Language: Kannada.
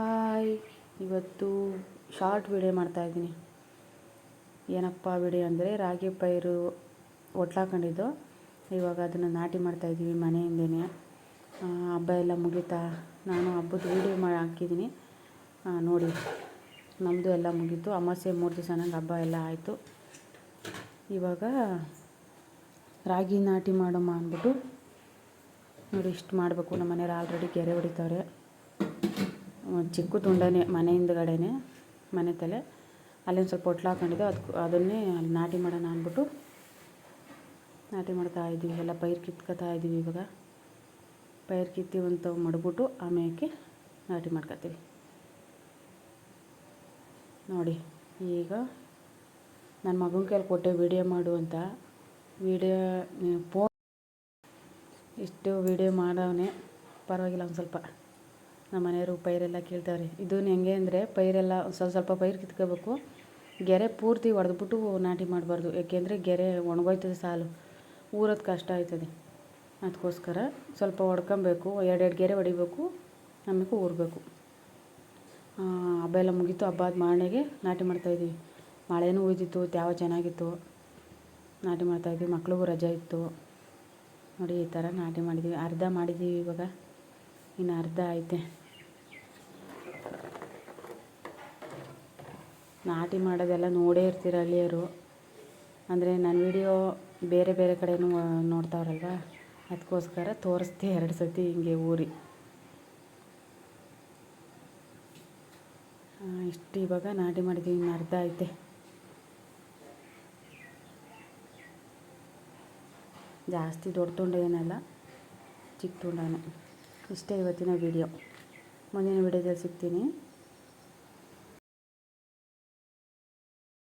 ಹಾಯ್. ಇವತ್ತು ಶಾರ್ಟ್ ವಿಡಿಯೋ ಮಾಡ್ತಾಯಿದ್ದೀನಿ ಏನಪ್ಪ ವಿಡಿಯೋ ಅಂದರೆ ರಾಗಿ ಪೈರು ಒಟ್ಲಾಕೊಂಡಿದ್ದು. ಇವಾಗ ಅದನ್ನು ನಾಟಿ ಮಾಡ್ತಾಯಿದ್ದೀವಿ ಮನೆಯಿಂದನೇ. ಹಬ್ಬ ಎಲ್ಲ ಮುಗೀತಾ ನಾನು ಹಬ್ಬದ ವಿಡಿಯೋ ಮಾಡಿ ಹಾಕಿದ್ದೀನಿ. ನೋಡಿ. ನಮ್ಮದು ಎಲ್ಲ ಮುಗೀತು. ಅಮಾವಾಸ್ಯೆ ಮೂರು ದಿವಸ ನಂಗೆ ಹಬ್ಬ ಎಲ್ಲ ಆಯಿತು. ಇವಾಗ ರಾಗಿ ನಾಟಿ ಮಾಡೋಮ್ಮ ಅಂದ್ಬಿಟ್ಟು ನೋಡಿ ಇಷ್ಟು ಮಾಡಬೇಕು. ನಮ್ಮ ಮನೆಯವ್ರು ಆಲ್ರೆಡಿ ಗೆರೆ ಹೊಡಿತವ್ರೆ. ಚಿಕ್ಕ ತುಂಡನೇ, ಮನೆ ಹಿಂದ್ಗಡೆನೆ, ಮನೆ ತಲೆ. ಅಲ್ಲೊಂದು ಸ್ವಲ್ಪ ಹೊಟ್ಲು ಹಾಕೊಂಡಿದ್ದೆ. ಅದಕ್ಕೆ ಅದನ್ನೇ ಅಲ್ಲಿ ನಾಟಿ ಮಾಡೋಣ ಅಂದ್ಬಿಟ್ಟು ನಾಟಿ ಮಾಡ್ತಾ ಇದ್ದೀವಿ. ಎಲ್ಲ ಪೈರು ಕಿತ್ಕೊತಾ ಇದ್ದೀವಿ ಇವಾಗ. ಪೈರು ಕಿತ್ತಿ ಅಂತ ಮಡ್ಬಿಟ್ಟು ಆಮೇಲೆ ನಾಟಿ ಮಾಡ್ಕೊತೀವಿ ನೋಡಿ, ಈಗ ನನ್ನ ಮಗನ ಕೈಲಿ ಕೊಟ್ಟೆ ವೀಡಿಯೋ ಮಾಡು ಅಂತ. ವೀಡಿಯೋ ಫೋನ್ ಇಷ್ಟು ವೀಡಿಯೋ ಮಾಡವನೇ. ಪರವಾಗಿಲ್ಲ ಒಂದು ಸ್ವಲ್ಪ. ನಮ್ಮ ಮನೆಯವರು ಪೈರೆಲ್ಲ ಕೀಳ್ತಾವ್ರೆ ಇದನ್ನು ಹೆಂಗೆ ಅಂದರೆ ಪೈರೆಲ್ಲ ಸ್ವಲ್ಪ ಸ್ವಲ್ಪ ಪೈರು ಕಿತ್ಕೋಬೇಕು. ಗೆರೆ ಪೂರ್ತಿ ಹೊಡೆದ್ಬಿಟ್ಟು ನಾಟಿ ಮಾಡಬಾರ್ದು ಏಕೆಂದರೆ ಗೆರೆ ಒಣಗೋಯ್ತದೆ ಸಾಲು, ಊರೋದು ಕಷ್ಟ ಆಯ್ತದೆ. ಅದಕ್ಕೋಸ್ಕರ ಸ್ವಲ್ಪ ಹೊಡ್ಕೊಬೇಕು ಎರಡೆರಡು ಗೆರೆ ಹೊಡಿಬೇಕು, ಆಮೇಲೆ ಊರಬೇಕು. ಹಬ್ಬ ಎಲ್ಲ ಮುಗೀತು, ಹಬ್ಬ ಆದ ಮಾರನೆಗೆ ನಾಟಿ ಮಾಡ್ತಾಯಿದ್ದೀವಿ ಮಳೆನೂ ಉಯ್ದಿತ್ತು, ತ್ಯಾವ ಚೆನ್ನಾಗಿತ್ತು. ನಾಟಿ ಮಾಡ್ತಾಯಿದ್ವಿ ಮಕ್ಳಿಗೂ ರಜೆ ಇತ್ತು. ನೋಡಿ, ಈ ಥರ ನಾಟಿ ಮಾಡಿದ್ದೀವಿ, ಅರ್ಧ ಮಾಡಿದ್ದೀವಿ ಇವಾಗ. ಇನ್ನು ಅರ್ಧ ಐತೆ. ನಾಟಿ ಮಾಡೋದೆಲ್ಲ ನೋಡೇ ಇರ್ತೀರ ಹಳ್ಳಿಯರು ಅಂದರೆ ನನ್ನ ವಿಡಿಯೋ ಬೇರೆ ಬೇರೆ ಕಡೆಯೂ ನೋಡ್ತಾವ್ರಲ್ವ? ಅದಕ್ಕೋಸ್ಕರ ತೋರಿಸ್ದೆ ಎರಡು ಸತಿ ಹಿಂಗೆ ಊರಿ. ಇಷ್ಟು ಇವಾಗ ನಾಟಿ ಮಾಡಿದ್ದೀವಿ, ಇನ್ನು ಅರ್ಧ ಐತೆ. ಜಾಸ್ತಿ ದೊಡ್ಡ ತುಂಡ ಏನಲ್ಲ, ಚಿಕ್ಕ ತುಂಡನೇ. ಇಷ್ಟೇ ಇವತ್ತಿನ ವಿಡಿಯೋ. ಮುಂದಿನ ವಿಡಿಯೋದಲ್ಲಿ ಸಿಗ್ತೀನಿ.